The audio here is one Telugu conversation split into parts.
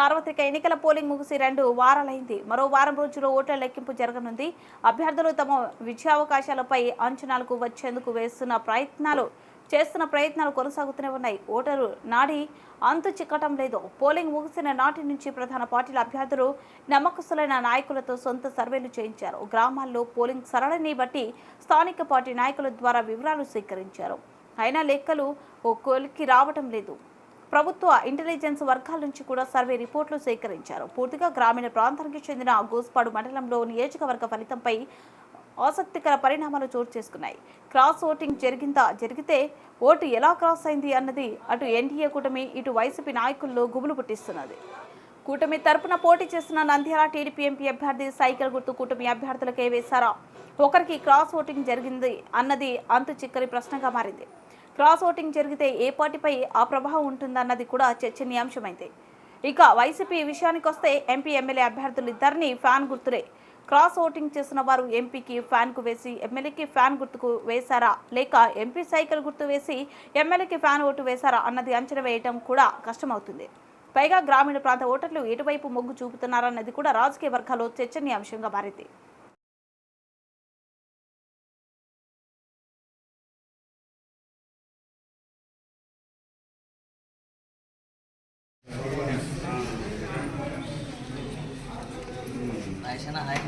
సార్వత్రిక ఎన్నికల పోలింగ్ ముగిసి రెండు వారాలైంది. మరో వారం రోజుల్లో ఓట్ల లెక్కింపు జరగనుంది. అభ్యర్థులు తమ విజయావకాశాలపై అంచనాలకు వచ్చేందుకు వేస్తున్న ప్రయత్నాలు చేస్తున్న ప్రయత్నాలు కొనసాగుతూనే ఉన్నాయి. ఓటరు నాడి అంతు చిక్కటం లేదు. పోలింగ్ ముగిసిన నాటి నుంచి ప్రధాన పార్టీల అభ్యర్థులు నమ్మకస్తులైన నాయకులతో సొంత సర్వేలు చేయించారు. గ్రామాల్లో పోలింగ్ సరళిని బట్టి స్థానిక పార్టీ నాయకుల ద్వారా వివరాలు సేకరించారు. అయినా లెక్కలు ఓ కొలికి రావటం లేదు. ప్రభుత్వ ఇంటెలిజెన్స్ వర్గాల నుంచి కూడా సర్వే రిపోర్టులు సేకరించారు. పూర్తిగా గ్రామీణ ప్రాంతానికి చెందిన గోస్పాడు మండలంలో నియోజకవర్గ ఫలితంపై ఆసక్తికర పరిణామాలు చోటు చేసుకున్నాయి. క్రాస్ ఓటింగ్ జరిగిందా? జరిగితే ఓటు ఎలా క్రాస్ అయింది అన్నది అటు ఎన్డీఏ కూటమి ఇటు వైసీపీ నాయకుల్లో గుబులు పుట్టిస్తున్నది. కూటమి తరపున పోటీ చేస్తున్న నంద్యాల టీడీపీ ఎంపీ అభ్యర్థి సైకిల్ గుర్తు కూటమి అభ్యర్థులకే వేశారా ఒకరికి క్రాస్ ఓటింగ్ జరిగింది అన్నది అంతు చిక్కని ప్రశ్నగా మారింది. క్రాస్ ఓటింగ్ జరిగితే ఏ పార్టీపై ఆ ప్రభావం ఉంటుందన్నది కూడా చర్చనీయాంశమైంది. ఇక వైసీపీ విషయానికి వస్తే ఎంపీ ఎమ్మెల్యే అభ్యర్థులు ఇద్దరిని ఫ్యాన్ గుర్తులే. క్రాస్ ఓటింగ్ చేసిన వారు ఎంపీకి ఫ్యాన్కు వేసి ఎమ్మెల్యేకి ఫ్యాన్ గుర్తుకు వేశారా? లేక ఎంపీ సైకిల్ గుర్తు వేసి ఎమ్మెల్యేకి ఫ్యాన్ ఓటు వేశారా అన్నది అంచనా వేయటం కూడా కష్టమవుతుంది. పైగా గ్రామీణ ప్రాంత ఓటర్లు ఎటువైపు మొగ్గు చూపుతున్నారన్నది కూడా రాజకీయ వర్గాల్లో చర్చనీయాంశంగా మారింది. Aisyah hai.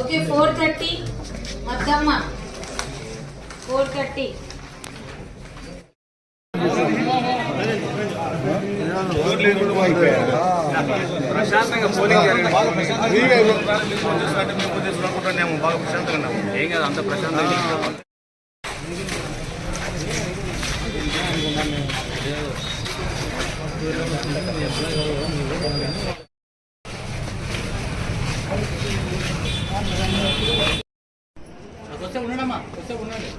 Okay four thirty Maddamma four thirty ప్రశాంతంగా పోలింగ్ జరిగింది చూసినట్టు మేము కొద్దిగా చూడకుంటున్నాము బాగా ప్రశాంతంగా ఉన్నాము ఏం కాదు అంత ప్రశాంతంగా కొద్దిసేపు ఉండడమ్మా కొద్దిసేపు ఉండండి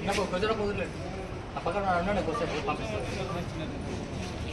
ఇంకా కొద్దిసేపు కుదరలేదు ఆ పక్కన ఉండండి కొద్దిసేపు పంపిస్తాను